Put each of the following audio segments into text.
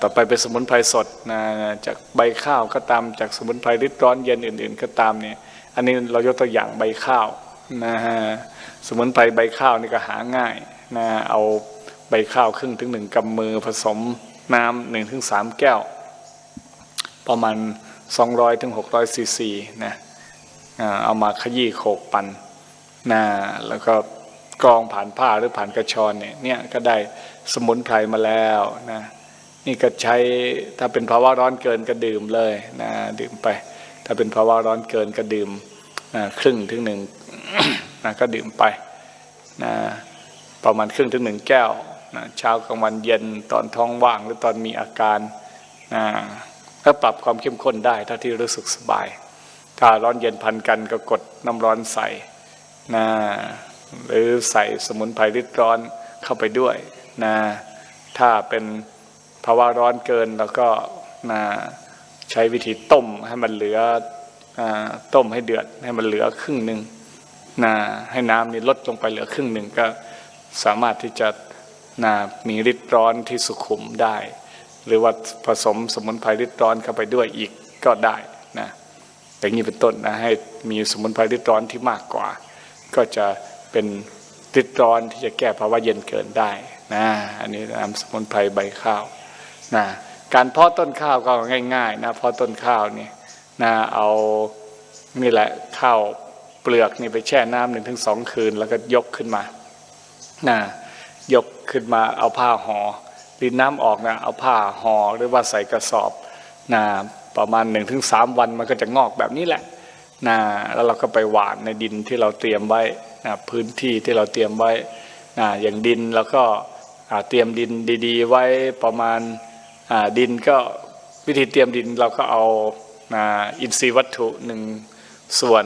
ต่อไปเป็นสมุนไพรสดนะจากใบข้าวก็ตามจากสมุนไพรริดร้อนเย็นอื่น ๆ ก็ตามเนี่ยอันนี้เรายกตัวอย่างใบข้าวนะฮะสมุนไพรใบข้าวนี่ก็หาง่ายนะเอาใบข้าวครึ่งถึงหนึ่งกำมือผสมน้ำหนึ่งถึงสามแก้ว ประมาณ 200ถึง600ซีซีนะเอามาขยี้โขกปั่นนะแล้วก็กรองผ่านผ้าหรือผ่านกระชอนเนี่ยเนี่ยก็ได้สมุนไพรมาแล้วนะ นี่ก็ใช้ถ้าเป็นภาวะร้อนเกินก็ดื่มเลยนะดื่มไป ถ้าเป็นภาวะร้อนเกินก็ดื่มนะครึ่งถึงหนึ่งนะก็ดื่มไปนะประมาณครึ่งถึงหนึ่งแก้วนะเช้ากลางวันเย็นตอนท้องว่างหรือตอนมีอาการนะก็ปรับความเข้มข้นได้ถ้าที่รู้สึกสบาย ถ้าร้อนเย็นพันกันก็กดน้ำร้อนใส่นะหรือใส่สมุนไพรริดร้อนเข้าไปด้วยนะถ้าเป็น ภาวะร้อนเกินแล้วก็นะใช้วิธีต้มให้มันเหลืออต้มให้เดือดให้มันเหลือครึ่งหนึ่งนะให้น้ำนี่ลดลงไปเหลือครึ่งหนึ่งก็สามารถที่จะนะมีฤทธิ์ร้อนที่สุขุมได้ หรือว่าผสมสมุนไพรฤทธิ์ร้อนเข้าไปด้วยอีกก็ได้นะอย่างนี้เป็นต้นนะให้มีสมุนไพรฤทธิ์ร้อนที่มากกว่า ก็จะเป็นฤทธิ์ร้อนที่จะแก้ภาวะเย็นเกินได้นะอันนี้นำสมุนไพรใบข้าว นะการเพาะต้นข้าวก็ง่ายๆนะเพาะต้นข้าวนี่นะเอานี่แหละข้าวเปลือกนี่ไปแช่น้ำหนึ่งถึงสองคืน แล้วก็ยกขึ้นมานะยกขึ้นมาเอาผ้าหอ่อดินน้ำออกนะเอาผ้าห่อหรือว่าใส่กระสอบนะประมาณหนึ่งถึงสามวันมันก็จะงอกแบบนี้แหละนะแล้วเราก็ไปหว่านในดินที่เราเตรียมไว้นะพื้นที่ที่เราเตรียมไว้นะอย่างดินแล้วก็เตรียมดินดี ๆ ไว้ประมาณ ดินก็วิธีเตรียมดินเราก็เอานะอินทรีย์วัตถุหนึ่งส่วน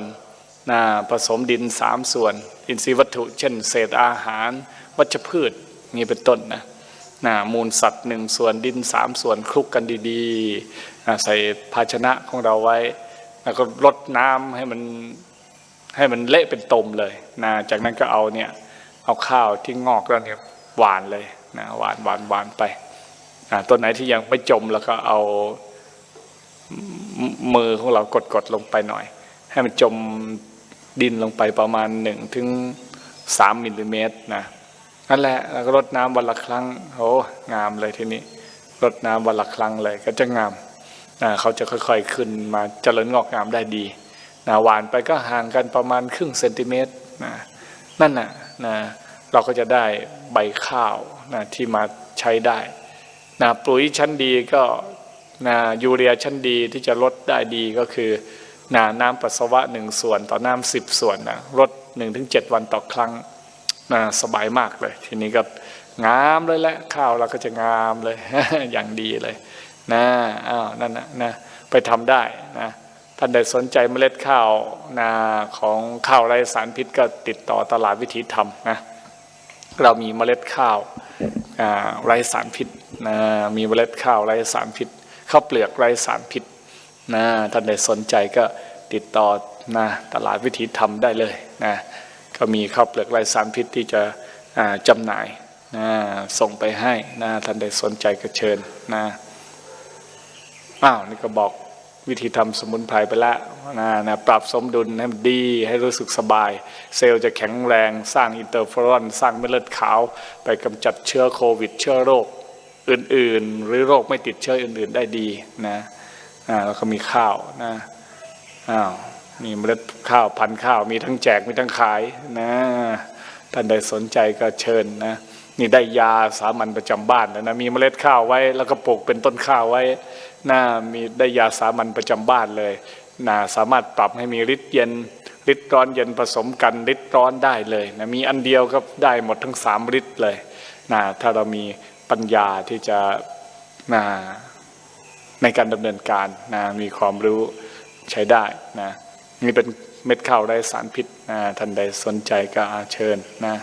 นะผสมดินสามส่วน อินทรีย์วัตถุ เช่น เศษอาหาร วัชพืชนี่เป็นต้นนะนะมูลสัตว์หนึ่งส่วนดินสามส่วนคลุกกันดีๆนะใส่ภาชนะของเราไว้ แล้วก็รดน้ำให้มันให้มันเละเป็นตมเลยนะจากนั้นก็เอาเนี่ยเอาข้าวที่งอกแล้วเนี่ยหวานเลยนะหวานหวานหวานไป ต้นไหนที่ยังไม่จมแล้วก็เอามือของเรากดกดลงไปหน่อย ให้มันจมดินลงไปประมาณหนึ่งถึงสามมิลลิเมตรนะนั่นแหละแล้วก็รดน้ำวันละครั้งโอ้งามเลยทีนี้รดน้ำวันละครั้งเลยก็จะงามนะเขาจะค่อยๆขึ้นมาเจริญงอกงามได้ดีนะหวานไปก็ห่างกันประมาณครึ่งเซนติเมตรนะนั่นนะนะเราก็จะได้ใบข้าวนะที่มาใช้ได้ นะปุ๋ยชั้นดีก็นะยูเรียชั้นดีที่จะลดได้ดีก็คือนะน้ำปัสสาวะหนึ่งส่วนต่อน้ำสิบส่วนนะลดหนึ่งถึงเจ็ดวันต่อครั้งนะสบายมากเลย ทีนี้ก็งามเลยแหละข้าวเราก็จะงามเลยอย่างดีเลยนะอ้าวนั่นนะนะไปทำได้นะท่านใดสนใจเมล็ดข้าวนาของข้าวไร้สารพิษก็ติดต่อตลาดวิถีธรรมนะเรามีเมล็ดข้าวไร้สารพิษ นะมีเมล็ดข้าวไร้สารพิษข้าวเปลือกไร้สารพิษนะท่านใดสนใจก็ติดต่อนะตลาดวิถีธรรมได้เลยนะก็มีข้าวเปลือกไร้สารพิษที่จะจำหน่ายนะส่งไปให้นะท่านใดสนใจก็เชิญนะอ้าวนี่ก็บอกวิธีทำสมุนไพรไปแล้วนะนะปรับสมดุลให้มันดีให้รู้สึกสบาย เซลล์จะแข็งแรงสร้างอินเตอร์เฟอรอน สร้างเม็ดเลือดขาว ไปกำจัดเชื้อโควิด เชื้อโรค อื่นๆ หรือโรคไม่ติดเชื้ออื่น ๆได้ดีนะอ่าแล้วก็มีข้าวนะอ้าวมีเมล็ดข้าวพันข้าวมีทั้งแจกมีทั้งขายนะท่านใดสนใจก็เชิญนะนี่ได้ยาสามัญประจำบ้านแล้วนะมีเมล็ดข้าวไว้ แล้วก็ปลูกเป็นต้นข้าวไว้น่ามีได้ยาสามัญประจำบ้านเลยนะสามารถปรับให้มีฤทธิ์เย็นฤทธิ์ร้อนเย็นผสมกันฤทธิ์ร้อนได้เลยนะมีอันเดียวก็ได้หมดทั้งสามฤทธิ์เลยนะถ้าเรามี ปัญญาที่จะนะในการดำเนินการนะมีความรู้ใช้ได้นะนี่เป็นเม็ดข้าวไร้สารพิษนะท่านใดสนใจก็เชิญนะ